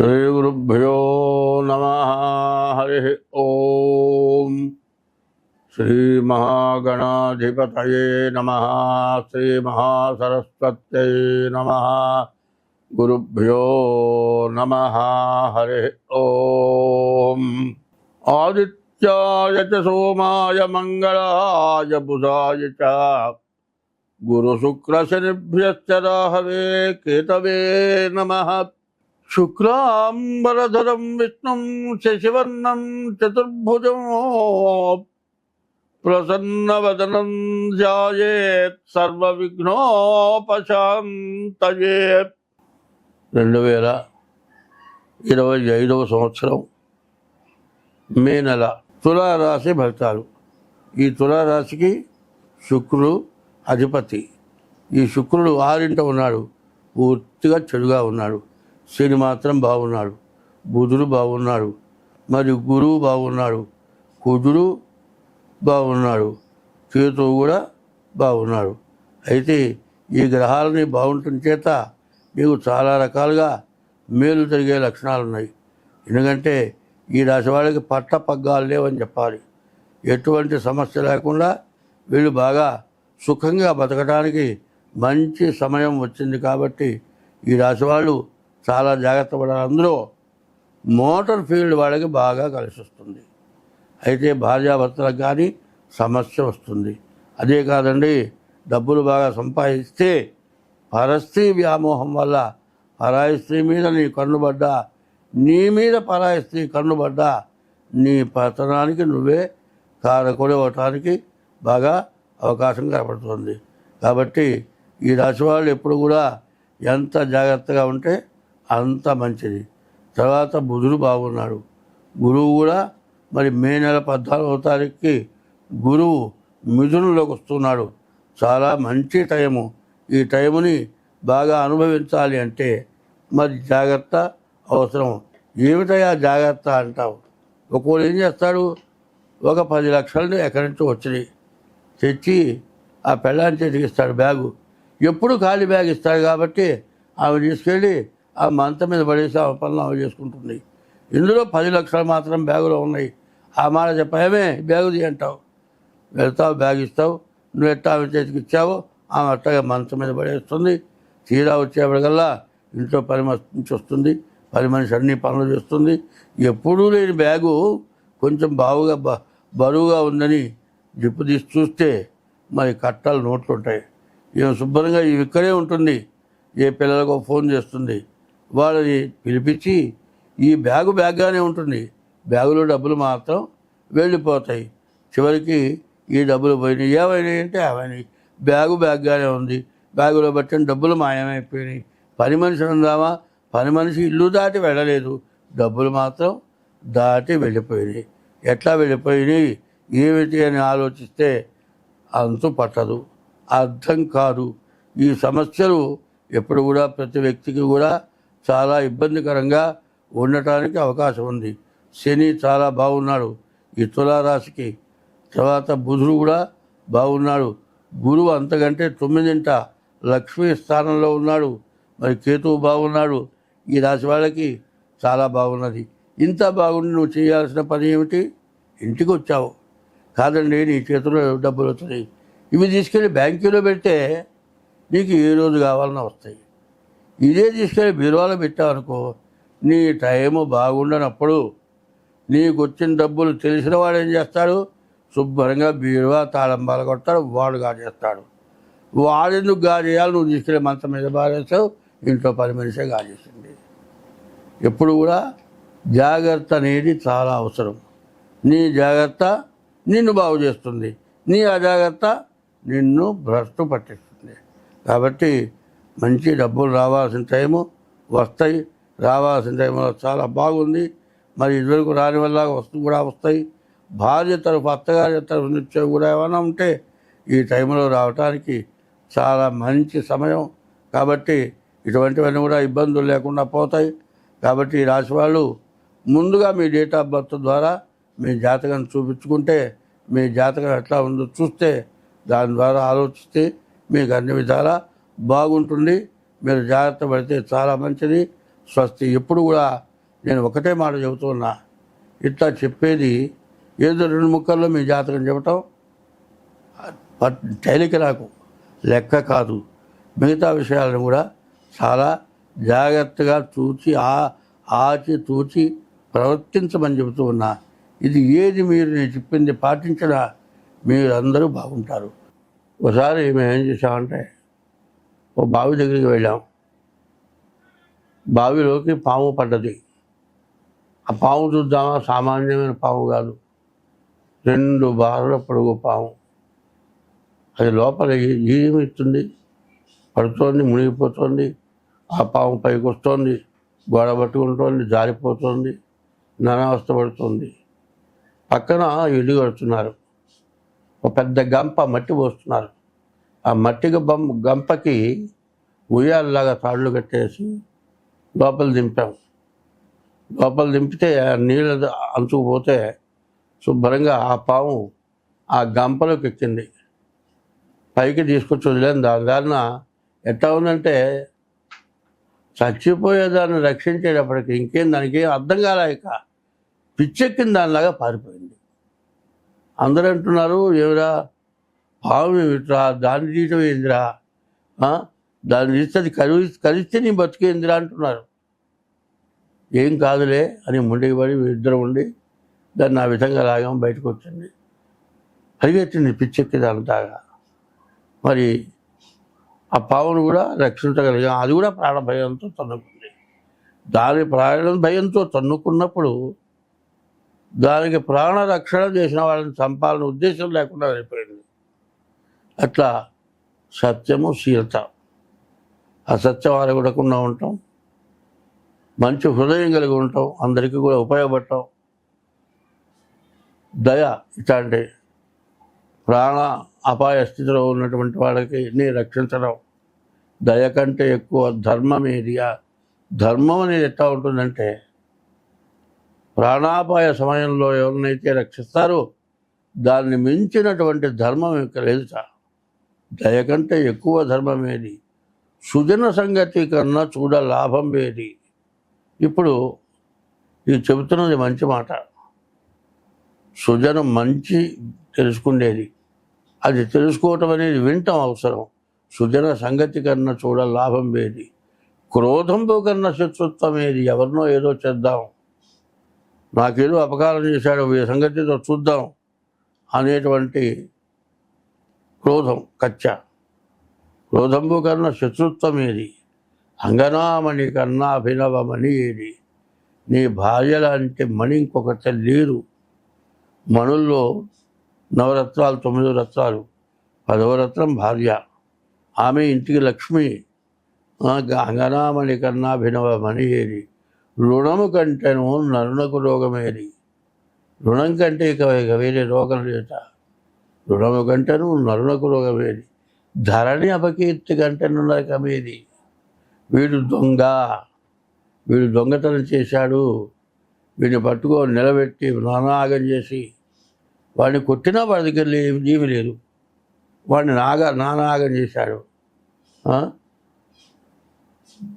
శ్రీగురుభ్యో నమ హరి ఓం శ్రీమహాగణాధిపతయే నమ శ్రీమహాసరస్వత్యై నమ గురుభ్యో నమ హరి ఓం ఆదిత్యాయ చ సోమాయ మంగళాయ బుధాయ చ గురుశుక్రశనిభ్యశ్చ రాహవే కేతవే నమ శుక్లాంబరధరం విష్ణుం శశివర్ణం చతుర్భుజం ప్రసన్నవదనం ధ్యాయేత్ సర్వవిఘ్నోపశాంతయే రెండు వేల ఇరవై ఐదవ సంవత్సరం మే నెల తులారాశి ఫలితాలు. ఈ తులారాశికి శుక్రుడు అధిపతి. ఈ శుక్రుడు ఆరింట ఉన్నాడు. పూర్తిగా చెడుగా ఉన్నాడు. శని మాత్రం బాగున్నాడు. బుధుడు బాగున్నాడు. మరియు గురువు బాగున్నాడు. కుజుడు బాగున్నాడు. కేతువు కూడా బాగున్నాడు. అయితే ఈ గ్రహాలని బాగుంటుంది చేత మీకు చాలా రకాలుగా మేలు జరిగే లక్షణాలు ఉన్నాయి ఎందుకంటే ఈ రాశి వాళ్ళకి పట్ట పగ్గాలు లేవని చెప్పాలి. ఎటువంటి సమస్య లేకుండా వీళ్ళు బాగా సుఖంగా బతకడానికి మంచి సమయం వచ్చింది కాబట్టి ఈ రాశి వాళ్ళు చాలా జాగ్రత్త పడాలి. అందులో మోటార్ ఫీల్డ్ వాళ్ళకి బాగా కలిసి వస్తుంది. అయితే భార్యాభర్తలకు కానీ సమస్య వస్తుంది. అదే కాదండి డబ్బులు బాగా సంపాదిస్తే పరస్త్రీ వ్యామోహం వల్ల పరాయి స్త్రీ మీద నీ కన్నుబడ్డా నీ మీద పరాయి స్త్రీ కన్నుబడ్డా నీ పతనానికి నువ్వే కారకుడి అవటానికి బాగా అవకాశం కనపడుతుంది కాబట్టి ఈ రాశి వాళ్ళు ఎప్పుడు కూడా ఎంత జాగ్రత్తగా ఉంటే అంత మంచిది. తర్వాత బుధుడు బాగున్నాడు. గురువు కూడా మరి మే నెల పద్నాలుగవ తారీఖుకి గురువు మిథునంలోకి వస్తున్నాడు. చాలా మంచి టైము. ఈ టైముని బాగా అనుభవించాలి అంటే మరి జాగ్రత్త అవసరం. ఏమిటయా జాగ్రత్త అంటావు? ఒకవేళ ఏం చేస్తాడు? ఒక పది లక్షలు ఎక్కడి నుంచి వచ్చినాయి? తెచ్చి ఆ పెళ్ళాన్ని చేతికి ఇస్తాడు బ్యాగు. ఎప్పుడు ఖాళీ బ్యాగ్ ఇస్తాడు కాబట్టి ఆమె తీసుకెళ్ళి ఆ మంత మీద పడేసి ఆ పనులు అవి చేసుకుంటుంది. ఇందులో పది లక్షలు మాత్రం బ్యాగులో ఉన్నాయి. ఆ మాట చెప్పామే బ్యాగు తీయంటావు వెళ్తావు బ్యాగ్ ఇస్తావు. నువ్వు ఎట్టా ఆమె చేతికి ఇచ్చావో ఆమె అట్టగా మంచం మీద పడేస్తుంది. తీరా వచ్చేప్పటికల్లా ఇంట్లో పని నుంచి వస్తుంది. పని మనిషి అన్ని పనులు చేస్తుంది. ఎప్పుడూ లేని బ్యాగు కొంచెం బావుగా బ బరువుగా ఉందని జిప్పు తీసి చూస్తే మరి కట్టాలు నోట్లు ఉంటాయి ఈమె శుభ్రంగా ఇవి ఇక్కడే ఉంటుంది. ఏ పిల్లలకు ఫోన్ చేస్తుంది. వాళ్ళని పిలిపించి ఈ బ్యాగు బ్యాగ్గానే ఉంటుంది. బ్యాగులో డబ్బులు మాత్రం వెళ్ళిపోతాయి. చివరికి ఈ డబ్బులు పోయినాయి. ఏమైనాయి అంటే అవన్నీ. బ్యాగు బ్యాగ్గానే ఉంది. బ్యాగులో పట్టిన డబ్బులు మాయమైపోయినాయి. పని మనిషి ఉందామా? పని మనిషి ఇల్లు దాటి వెళ్ళలేదు. డబ్బులు మాత్రం దాటి వెళ్ళిపోయినాయి. ఎట్లా వెళ్ళిపోయినాయి? ఏమిటి అని ఆలోచిస్తే అంతు పట్టదు. అర్థం కాదు. ఈ సమస్యలు ఎప్పుడు కూడా ప్రతి వ్యక్తికి కూడా చాలా ఇబ్బందికరంగా ఉండటానికి అవకాశం ఉంది. శని చాలా బాగున్నాడు. ఈ తులారాశికి తర్వాత బుధుడు కూడా బాగున్నాడు. గురువు అంతకంటే తొమ్మిదింట లక్ష్మీ స్థానంలో ఉన్నాడు. మరి కేతువు బాగున్నాడు. ఈ రాశి వాళ్ళకి చాలా బాగున్నది. ఇంత బాగుండి నువ్వు చేయాల్సిన పని ఏమిటి? ఇంటికి వచ్చావు. కాదండి నీ చేతిలో డబ్బులు వస్తున్నాయి. ఇవి తీసుకెళ్ళి బ్యాంకులో పెడితే నీకు ఏ రోజు కావాలన్నా వస్తాయి. ఇదే తీసుకెళ్ళి బీరువాలో పెట్టావనుకో నీ టైము బాగుండనప్పుడు నీకు వచ్చిన డబ్బులు తెలిసిన వాడు ఏం చేస్తాడు? శుభ్రంగా బీరువా తాళంబాలు కొడతాడు వాడు గాజేస్తాడు. వాడెందుకు గాజేయాలి? నువ్వు తీసుకెళ్ళి మంచం మీద బాగేస్తావు ఇంట్లో పది మనిషే గాజేసింది. ఎప్పుడు కూడా జాగ్రత్త అనేది చాలా అవసరం. నీ జాగ్రత్త నిన్ను బాగు చేస్తుంది. నీ అజాగ్రత్త నిన్ను భ్రష్టు పట్టిస్తుంది. కాబట్టి మంచి డబ్బులు రావాల్సిన టైము వస్తాయి. రావాల్సిన టైంలో చాలా బాగుంది. మరి ఇదివరకు రాని వల్ల వస్తు కూడా వస్తాయి. భార్య తరఫు అత్తగారి తరఫు నుంచి కూడా ఏమైనా ఉంటే ఈ టైంలో రావటానికి చాలా మంచి సమయం. కాబట్టి ఇటువంటివన్నీ కూడా ఇబ్బందులు లేకుండా పోతాయి. కాబట్టి ఈ రాశి వాళ్ళు ముందుగా మీ డేట్ ఆఫ్ బర్త్ ద్వారా మీ జాతకం చూపించుకుంటే మీ జాతకం ఎట్లా ఉందో చూస్తే దాని ద్వారా ఆలోచిస్తే మీకు అన్ని విధాలా బాగుంటుంది. మీరు జాగ్రత్త పడితే చాలా మంచిది. స్వస్తి. ఎప్పుడు కూడా నేను ఒకటే మాట చెబుతున్నా. ఇట్లా చెప్పేది ఏదో రెండు ముక్కల్లో మీ జాతకం చెప్పటం టైలికి తేలిక నాకు. లెక్క కాదు. మిగతా విషయాలను కూడా చాలా జాగ్రత్తగా చూచి ఆ ఆచి తూచి ప్రవర్తించమని చెబుతూ ఉన్నా. ఇది ఏది మీరు నేను చెప్పింది పాటించినా మీరు అందరూ బాగుంటారు. ఒకసారి మేము ఏం చేసామంటే ఓ బావి దగ్గరికి వెళ్ళాం. బావిలోకి పాము పడ్డది. ఆ పాము చూద్దామా? సామాన్యమైన పాము కాదు. రెండు బారుల పొడుగు పాము. అది లోపల జీవిస్తుంది ఇస్తుంది. పడుతోంది మునిగిపోతుంది. ఆ పాము పైకి వస్తుంది. గోడ పట్టుకుంటోంది జారిపోతుంది. నానావస్థ పడుతుంది. పక్కన ఇల్లు కడుతున్నారు. ఒక పెద్ద గంప మట్టి పోస్తున్నారు. ఆ మట్టి బొమ్మ గంపకి ఉయ్యాలలాగా తాళ్ళు కట్టేసి లోపల దింపాం. లోపల దింపితే ఆ నీళ్ళ అంచుకుపోతే శుభ్రంగా ఆ పాము ఆ గంపలోకి ఎక్కింది. పైకి తీసుకొచ్చి వదిలేను దాని దారిన ఎట్లా ఉందంటే చచ్చిపోయేదాన్ని రక్షించేటప్పటికి ఇంకేం దానికి ఏం అర్థం కాలేక పిచ్చెక్కిన దానిలాగా పారిపోయింది. అందరూ అంటున్నారు ఏమిరా పాము ఏమిట్రా దాన్ని తీయటం ఏందిరా? దాన్ని తీస్తే అది కలి కలిస్తే నీ బతికేందిరా అంటున్నారు. ఏం కాదులే అని ముండికి పడి ఇద్దరు ఉండి దాన్ని ఆ విధంగా లాగాం బయటకు వచ్చింది. పరిగెత్తింది పిచ్చెక్కి దానిలాగా మరి ఆ పావును కూడా రక్షించగలిగాం. అది కూడా ప్రాణ భయంతో తన్నుకుంది. దాని ప్రాణ భయంతో తన్నుకున్నప్పుడు దానికి ప్రాణ రక్షణ చేసిన వాళ్ళని చంపాలని ఉద్దేశం లేకుండా వెళ్ళిపోయింది అట్లా సత్యము శీలత అసత్యం ఆరగొడకుండా ఉంటాం. మంచి హృదయం కలిగి ఉంటాం. అందరికీ కూడా ఉపయోగపడటం దయ ఇట్లాంటి ప్రాణ అపాయ స్థితిలో ఉన్నటువంటి వాళ్ళకి నీ రక్షించడం. దయ కంటే ఎక్కువ ధర్మం ఏది? ధర్మం అనేది ఎట్లా ఉంటుందంటే ప్రాణాపాయ సమయంలో ఎవరినైతే రక్షిస్తారో దాన్ని మించినటువంటి ధర్మం యొక్క లేదు సార్. దయ కంటే ఎక్కువ ధర్మం ఏది? సుజన సంగతి కన్నా చూడ లాభం వేది ఇప్పుడు ఇది చెబుతున్నది మంచి మాట. సుజనం మంచి తెలుసుకునేది అది తెలుసుకోవటం అనేది వింటం అవసరం. సుజన సంగతి కన్నా చూడ లాభం వేది క్రోధంతో కన్నా శత్రుత్వం ఏది? ఎవరినో ఏదో చేద్దాం. నాకేదో అపకారం చేశాడు ఈ సంగతితో చూద్దాం అనేటువంటి క్రోధం కచ్చ. క్రోధంబు కన్నా శత్రుత్వం ఏది అంగనామణి కన్నా అభినవమణి ఏది నీ భార్య లాంటి మణి ఇంకొకటి లేదు మణుల్లో నవరత్నాలు తొమ్మిది రత్నాలు. పదవ రత్నం భార్య. ఆమె ఇంటికి లక్ష్మి. అంగనామణి కన్నా భినవమణి ఏది రుణము కంటేను నరునకు రోగమేది. రుణం కంటే ఇక ఇక వేరే రోగం లేట రుణము గంటను నరునకు రోగమేది ధరణి అపకీర్తి గంటను నరకమేది వీడు దొంగ. వీడు దొంగతనం చేశాడు. వీడిని పట్టుకో నిలబెట్టి నానాగం చేసి వాడిని కొట్టినా వాడి దగ్గర ఏమి లేదు. వాడిని నాగా నానాగం చేశాడు.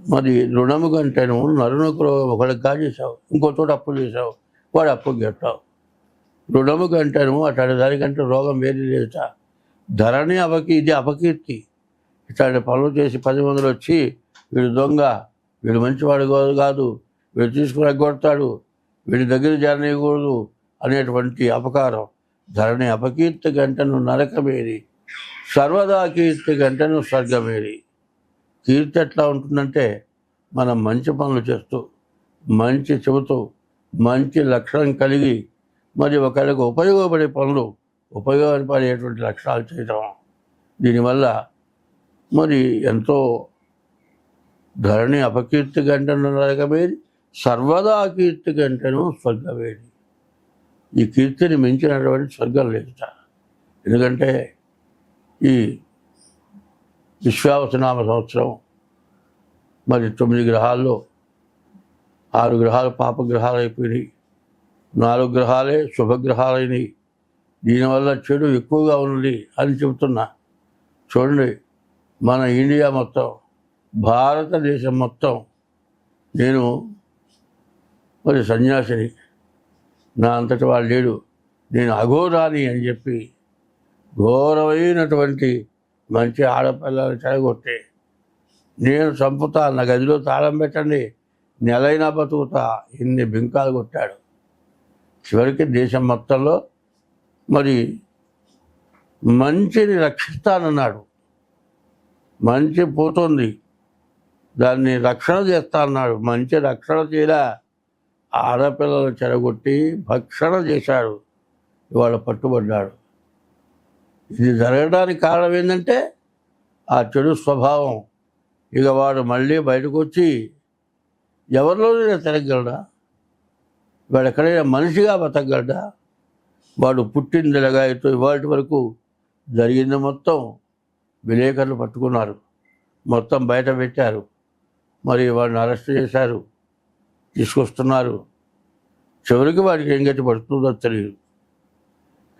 మరి రుణము కంటేను నరునకు ఒకడికి కాజేశావు. ఇంకో చోట అప్పులు చేసావు వాడు అప్పు కట్టావు రుణము కంటేను అట్లాంటి దానికంటే రోగం వేరే లేదుట ధరణి అపకీ ఇది అపకీర్తి. ఇట్లాంటి పనులు చేసి పది మందిలో వచ్చి వీడు దొంగ వీడు మంచివాడు కాదు కాదు వీడు తీసుకుని ఎగ్గొడతాడు వీడి దగ్గర చేరనీయకూడదు అనేటువంటి అపకారం. ధరణి అపకీర్తి గంటను నరకమేరి సర్వదా కీర్తి గంటను స్వర్గమేరి. కీర్తి ఎట్లా ఉంటుందంటే మనం మంచి పనులు చేస్తూ మంచి చెబుతూ మంచి లక్షణం కలిగి మరి ఒకరికి ఉపయోగపడే పనులు ఉపయోగపడేటువంటి లక్షణాలు చేయటం. దీనివల్ల మరి ఎంతో ధరణి అపకీర్తి గంటను నరకమేది సర్వదా కీర్తి గంటను స్వర్గమేది ఈ కీర్తిని మించినటువంటి స్వర్గం లేదుట ఎందుకంటే ఈ విశ్వావసనామ సంవత్సరం మరి తొమ్మిది గ్రహాల్లో ఆరు గ్రహాలు పాపగ్రహాలు అయిపోయినాయి. నాలుగు గ్రహాలే శుభగ్రహాలైనవి దీనివల్ల చెడు ఎక్కువగా ఉంది అని చెబుతున్నా. చూడండి మన ఇండియా మొత్తం భారతదేశం మొత్తం నేను మరి సన్యాసిని. నా అంతటి వాడు లేడు. నేను అఘోరాని అని చెప్పి ఘోరమైనటువంటి మంచి ఆడపిల్లలు చెడగొట్టే. నేను చంపుతా నా గదిలో తాళం పెట్టండి నెలైనా బతుకుతా ఇన్ని బింకాలు కొట్టాడు. చివరికి దేశం మొత్తంలో మరి మంచిని రక్షిస్తానన్నాడు. మంచి పోతుంది. దాన్ని రక్షణ చేస్తా అన్నాడు మంచి రక్షణ చేయలే. ఆడపిల్లలు చెరగొట్టి భక్షణ చేశాడు. ఇవాళ పట్టుబడ్డాడు. ఇది జరగడానికి కారణం ఏంటంటే ఆ చెడు స్వభావం. ఇక వాడు మళ్ళీ బయటకు వచ్చి ఎవరిలోనైనా తిరగలడా వాడు ఎక్కడైనా మనిషిగా బతకగలడా? వాడు పుట్టింది ఎలాగాయితో ఇవాటి వరకు జరిగింది మొత్తం విలేకరులు పట్టుకున్నారు. మొత్తం బయట పెట్టారు. మరి వాడిని అరెస్ట్ చేశారు. తీసుకొస్తున్నారు. చివరికి వాడికి ఏం గట్టి పడుతుందో తెలియదు.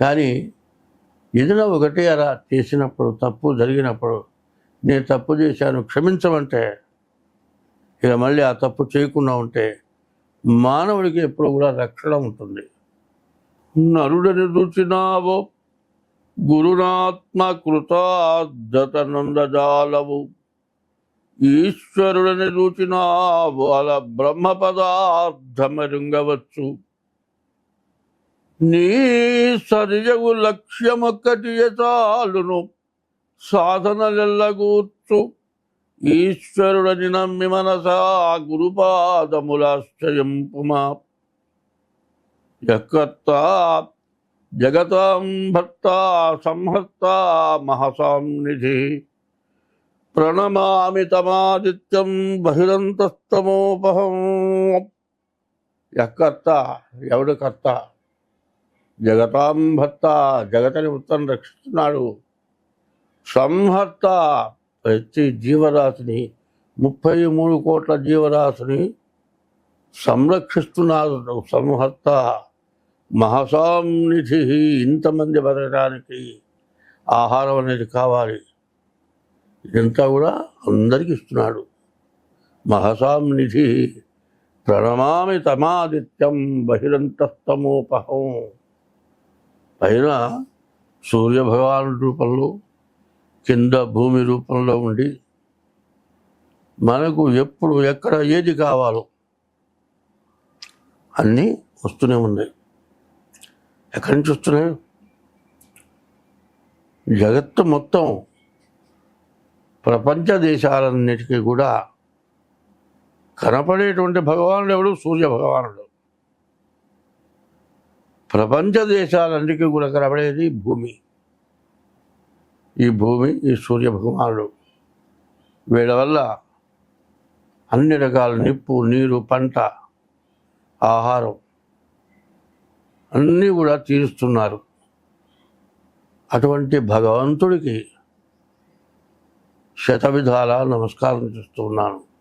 కానీ ఏదైనా ఒకటి అలా చేసినప్పుడు తప్పు జరిగినప్పుడు నేను తప్పు చేశాను క్షమించమంటే ఇక మళ్ళీ ఆ తప్పు చేయకుండా ఉంటే మానవుడికి ఎప్పుడు కూడా రక్షణ ఉంటుంది. నరుడని రుచినావో గురునాత్మ కృతార్థతనందజాలవు ఈశ్వరుడని రుచినావో అలా బ్రహ్మ పదార్థమరుంగవచ్చు. నీ సరిజగు లక్ష్యమొక్కటి చాలును సాధనలెల్లగూర్చు. ఈశ్వరుడని నమ్మి మనసా గురుపాదములాశ్రయంపుమా యకర్త జగతాం భర్త సంహర్త మహసాం నిధి ప్రణమామి తమాదిత్యం బహిరంతస్తమోపహం. యకర్త ఎవడు కర్త? జగతాం భర్త జగతని ఉత్తరం రక్షిస్తున్నాడు. సంహర్త ప్రతి జీవరాశిని ముప్పై మూడు కోట్ల జీవరాశిని సంరక్షిస్తున్నారు. సంహర్త మహసాం నిధి ఇంతమంది బతకడానికి ఆహారం అనేది కావాలి. ఇదంతా కూడా అందరికి ఇస్తున్నాడు. మహసాం నిధి ప్రణమామి తమాదిత్యం బహిరంతస్తమోపహం. పైన సూర్యభగవాను రూపంలో కింద భూమి రూపంలో ఉండి మనకు ఎప్పుడు ఎక్కడ ఏది కావాలో అన్నీ వస్తూనే ఉన్నాయి. ఎక్కడి నుంచి వస్తున్నాయి? జగత్తు మొత్తం ప్రపంచ దేశాలన్నిటికీ కూడా కనపడేటువంటి భగవానుడు ఎవడు? సూర్య భగవానుడు. ప్రపంచ దేశాలన్నిటికీ కూడా కనపడేది భూమి. ఈ భూమి ఈ సూర్య భగవానుడు. వీళ్ళ వల్ల అన్ని రకాల నిప్పు నీరు పంట ఆహారం అన్నీ కూడా తీరుస్తున్నారు. అటువంటి భగవంతుడికి శతవిధాల నమస్కారం చేస్తున్నాను